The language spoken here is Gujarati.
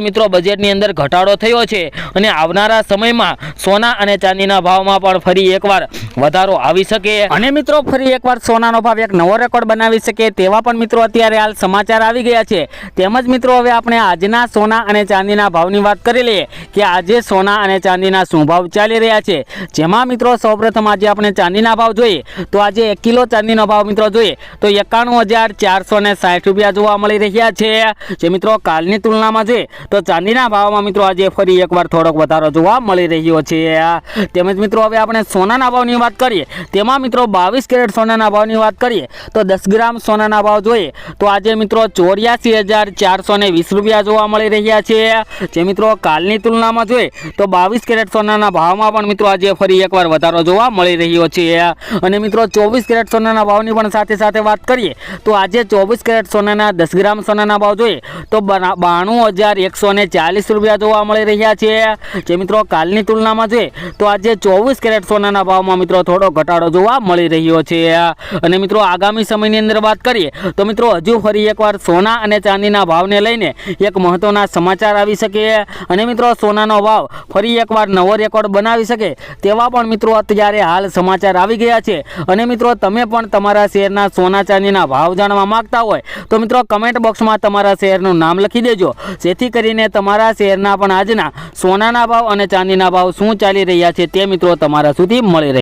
મિત્રો બજેટની અંદર ઘટાડો થયો છે અને આવનારા સમયમાં સોના અને ચાંદીના ભાવમાં પણ ફરી એકવાર વધારો આવી શકે. અને મિત્રો ફરી એકવાર સોનાનો ભાવ એક નવો રેકોર્ડ બનાવી શકે તેવા પણ મિત્રો અત્યારે હાલ સમાચાર આવી ગયા છે. તેમજ મિત્રો હવે આપણે આજના સોના અને ચાંદીના ભાવની વાત કરી લઈએ કે આજે સોના અને ચાંદીના શું ભાવ ચાલી રહ્યા છે. જેમાં મિત્રો સૌપ્રથમ આજે આપણે ચાંદીના ભાવ જોઈએ તો આજે એક કિલો ચાંદીનો ભાવ મિત્રો જોઈએ તો એકાણું હજાર ચારસો ને સાઠ રૂપિયા જોવા મળી રહ્યા છે. જે મિત્રો કાલની તુલનામાં જોઈએ તો ચાંદીના ભાવમાં મિત્રો આજે ફરી એકવાર થોડોક વધારો જોવા મળી રહ્યો છે. તેમજ મિત્રો હવે આપણે સોનાના ભાવની વાત કરીએ, તેમાં મિત્રો બાવીસ કેરેટ સોનાના ભાવની વાત કરીએ, તો દસ ગ્રામ સોનાના ભાવ જોઈએ, તો આજે મિત્રો ચોર્યાસી હજાર ચારસો વીસ રૂપિયા જોવા મળી રહ્યા છે. જે મિત્રો કાલની તુલનામાં જોઈએ, તો બાવીસ કેરેટ સોનાના ભાવમાં પણ મિત્રો આજે ફરી એકવાર વધારો જોવા મળી રહ્યો છે. અને મિત્રો ચોવીસ કેરેટ સોનાના ભાવની પણ સાથે સાથે વાત કરીએ, તો આજે ચોવીસ કેરેટ સોનાના દસ ગ્રામ સોનાના ભાવ જોઈએ, તો બાણું હજાર એકસો ને ચાલીસ રૂપિયા જોવા મળી રહ્યા છે. જે મિત્રો કાલની તુલનામાં જોઈએ તો આજે ચોવીસ કેરેટ સોનાના ભાવમાં મિત્રો થોડો ઘટાડો જોવા મળી રહ્યો છે. અને મિત્રો આગામી સમયની અંદર વાત કરીએ, તો મિત્રો હજુ ફરી એકવાર સોના અને ચાંદીના ભાવને લઈને એક મહત્વના સમાચાર આવી શકે. અને મિત્રો સોનાનો ભાવ ફરી એકવાર નવો રેકોર્ડ બનાવી શકે, તેવા પણ મિત્રો અત્યારે હાલ સમાચાર આવી ગયા છે. અને મિત્રો તમે પણ તમારા શેરના સોના ચાંદીના ભાવ જાણવા માંગતા હોય, તો મિત્રો કમેન્ટ બોક્સમાં તમારા શેરનું નામ લખી દેજો. જેથી કરીને તમારા શહેરના પણ આજના સોનાના ભાવ અને ચાંદીના ભાવ શું ચાલી રહ્યા છે તે મિત્રો તમારા સુધી મળી રહે